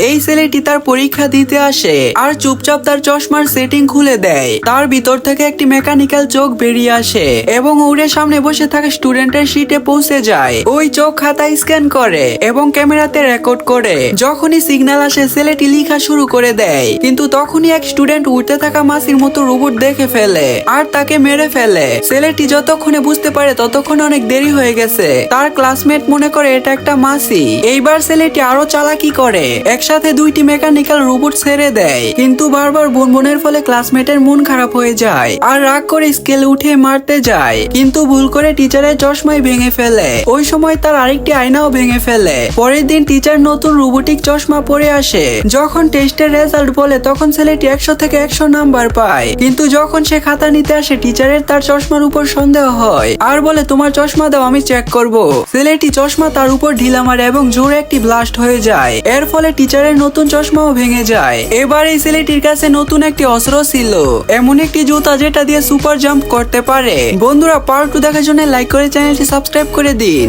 এই ছেলেটি তার পরীক্ষা দিতে আসে আর চুপচাপ তার চশমার সেটিং খুলে দেয়। তার ভিতর থেকে একটি মেকানিক্যাল চোখ বেরিয়ে আসে এবং উড়ে সামনে বসে থাকা স্টুডেন্টের সিটে পৌঁছে যায়। ওই চোখ খাতা স্ক্যান করে এবং ক্যামেরাতে রেকর্ড করে। যখনই সিগন্যাল আসে, ছেলেটি লিখা শুরু করে দেয়। কিন্তু তখনই এক স্টুডেন্ট উঠতে থাকা মাসির মতো রোবট দেখে ফেলে আর তাকে মেরে ফেলে। ছেলেটি যতক্ষণে বুঝতে পারে, ততক্ষণে অনেক দেরি হয়ে গেছে। তার ক্লাসমেট মনে করে, এটা একটা মাসি। এইবার ছেলেটি আরও চালাকি করে। একসাথে দুইটি মেকানিক্যাল রোবট ছেড়ে দেয়। কিন্তু বারবার বোনের ফলে ক্লাসমেটের মন খারাপ হয়ে যায় আর রাগ করে স্কেল উঠে মারতে যায়। কিন্তু ভুল করে টিচারের চশমাই ভেঙে ফেলে। ওই সময় তার আরেকটি আয়নাও ভেঙে ফেলে। পরের দিন টিচার নতুন রোবোটিক চশমা পরে আসে। যখন টেস্টের রেজাল্ট বলে তখন ছেলেটি একশো থেকে একশো নাম্বার পায়। কিন্তু যখন সে খাতা নিতে আসে, টিচারের তার চশমার উপর সন্দেহ হয়। আর বলে, তোমার চশমা দাও, আমি চেক করব। ছেলেটি চশমা তার উপর ঢিলা মারে এবং জোরে একটি ব্লাস্ট হয়ে যায়। এর ফলে টিচারের নতুন চশমাও ভেঙে যায়। এবার এই ছেলেটির কাছে নতুন একটি অস্ত্র ছিল। এমন একটি জুতা যেটা দিয়ে সুপার জাম্প করতে পারে। বন্ধুরা পার্ট টু দেখার জন্য লাইক করে চ্যানেলটি সাবস্ক্রাইব করে দিন।